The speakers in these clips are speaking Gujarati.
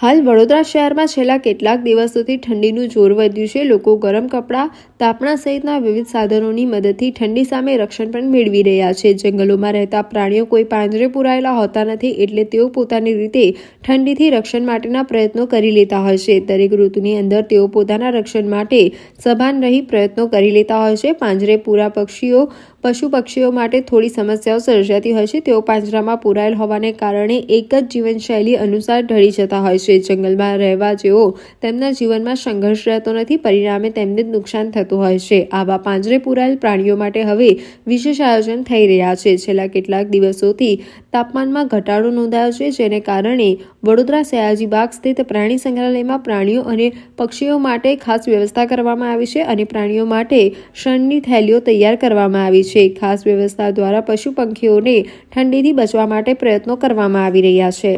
હાલ વડોદરા શહેરમાં છેલ્લા કેટલાક દિવસોથી ઠંડીનું જોર વધ્યું છે. લોકો ગરમ કપડાં, તાપણા સહિતના વિવિધ સાધનોની મદદથી ઠંડી સામે રક્ષણ પણ મેળવી રહ્યા છે. જંગલોમાં રહેતા પ્રાણીઓ કોઈ પાંજરે પુરાયેલા હોતા નથી એટલે તેઓ પોતાની રીતે ઠંડીથી રક્ષણ માટેના પ્રયત્નો કરી લેતા હોય છે. દરેક ઋતુની અંદર તેઓ પોતાના રક્ષણ માટે સભાન રહી પ્રયત્નો કરી લેતા હોય છે. પાંજરે પૂરા પક્ષીઓ પશુ પક્ષીઓ માટે થોડી સમસ્યાઓ સર્જાતી હોય છે. તેઓ પાંજરામાં પુરાયેલ હોવાને કારણે એક જ જીવનશૈલી અનુસાર ઢળી જતા હોય છે. જંગલમાં રહેવા જેઓ તેમના જીવનમાં સંઘર્ષ રહેતો નથી. પરિણામે તેમને જ નુકસાન થતું હોય છે. આવા પાંજરે પુરાયેલ પ્રાણીઓ માટે હવે વિશેષ આયોજન થઈ રહ્યા છે. છેલ્લા કેટલાક દિવસોથી તાપમાનમાં ઘટાડો નોંધાયો છે, જેને કારણે વડોદરા, સયાજી બાગ સ્થિત પ્રાણી સંગ્રહાલયમાં પ્રાણીઓ અને પક્ષીઓ માટે ખાસ વ્યવસ્થા કરવામાં આવી છે અને પ્રાણીઓ માટે શણની થેલીઓ તૈયાર કરવામાં આવી છે. ખાસ વ્યવસ્થા દ્વારા પશુ પંખીઓને ઠંડીથી બચવા માટે પ્રયત્નો કરવામાં આવી રહ્યા છે.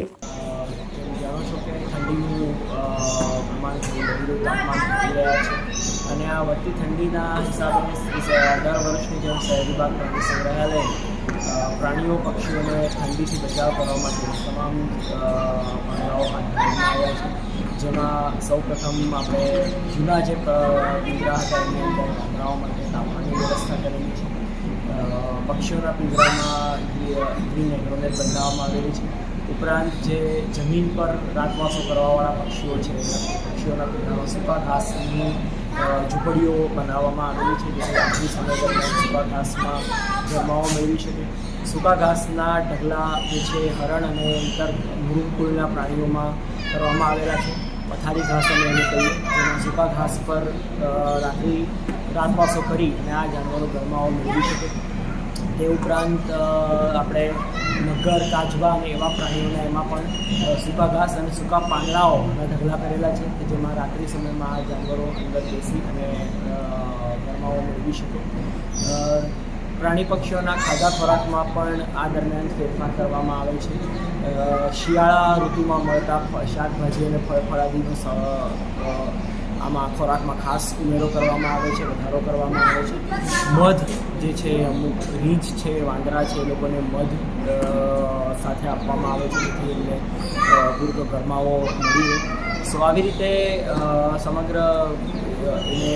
છો છે અને આ વધતી ઠંડીના પ્રાણીઓ, પક્ષીઓને ઠંડીથી બચાવ કરવા માટે તમામ પગલાઓ હાથ ધરવામાં આવ્યા છે. જેમાં સૌ પ્રથમ આપણે જૂના જે પિંજરા હતા એની અંદર પાંદડાઓ માટે તાપમાનની વ્યવસ્થા કરેલી છે. પક્ષીઓના પિંજરામાં ગ્રીન એગ્રોનેટ બનાવવામાં આવેલી છે. ઉપરાંત જે જમીન પર રાતવાસો કરવાવાળા પક્ષીઓ છે, પક્ષીઓના પિંજરામાં સૂકા ઘાસની ઝૂંપડીઓ બનાવવામાં આવેલી છે, જેથી રાત્રિ સમય દરમિયાન સૂકા ઘાસમાં ગરમાવો મેળવી શકે. સૂકા ઘાસના ઢગલા જે છે, હરણ અને ઇતર મૃગકુળના પ્રાણીઓમાં કરવામાં આવેલા છે. પથારી ઘાસ અમે એને કહીએ જેમાં સૂકા ઘાસ પર રાત્રિ રાતવાસો કરી અને આ જાનવરો ગરમાવો મેળવી શકે. તે ઉપરાંત આપણે મગર કાચબા અને એવા પ્રાણીઓને એમાં પણ સૂકા ઘાસ અને સૂકા પાંદડાઓ ઢગલા કરેલા છે કે જેમાં રાત્રિ સમયમાં આ જાનવરો અંદર બેસી અને ગરમાઓ મેળવી શકે. પ્રાણી પક્ષીઓના ખાધા ખોરાકમાં પણ આ દરમિયાન ફેરફાર કરવામાં આવે છે. શિયાળા ઋતુમાં મળતા શાકભાજી અને ફળ ફળાદીનો આમાં ખોરાકમાં ખાસ ઉમેરો કરવામાં આવે છે, વધારો કરવામાં આવે છે. મધ જે છે, અમુક રીંછ છે, વાંદરા છે, એ લોકોને મધ સાથે આપવામાં આવે છે, જેથી એમને પૂરતો ગરમાવો મળી સો આવી રીતે સમગ્ર એને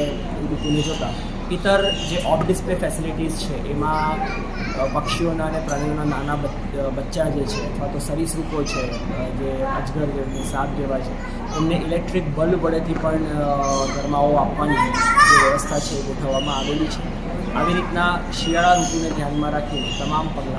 ઋતુને જોતાં ઇતર જે ઓફ ડિસ્પ્લે ફેસિલિટીઝ છે, એમાં પક્ષીઓના અને પ્રાણીઓના નાના બચ- બચ્ચા જે છે, અથવા તો સરીસૃપો છે જે અજગર જેવા સાપ જેવા છે, એમને ઇલેક્ટ્રિક બલ્બ વડેથી પણ ગરમાઓ આપવાની જે વ્યવસ્થા છે ગોઠવવામાં આવેલી છે. આવી રીતના શિયાળા ઋતુને ધ્યાનમાં રાખીને તમામ પગલાં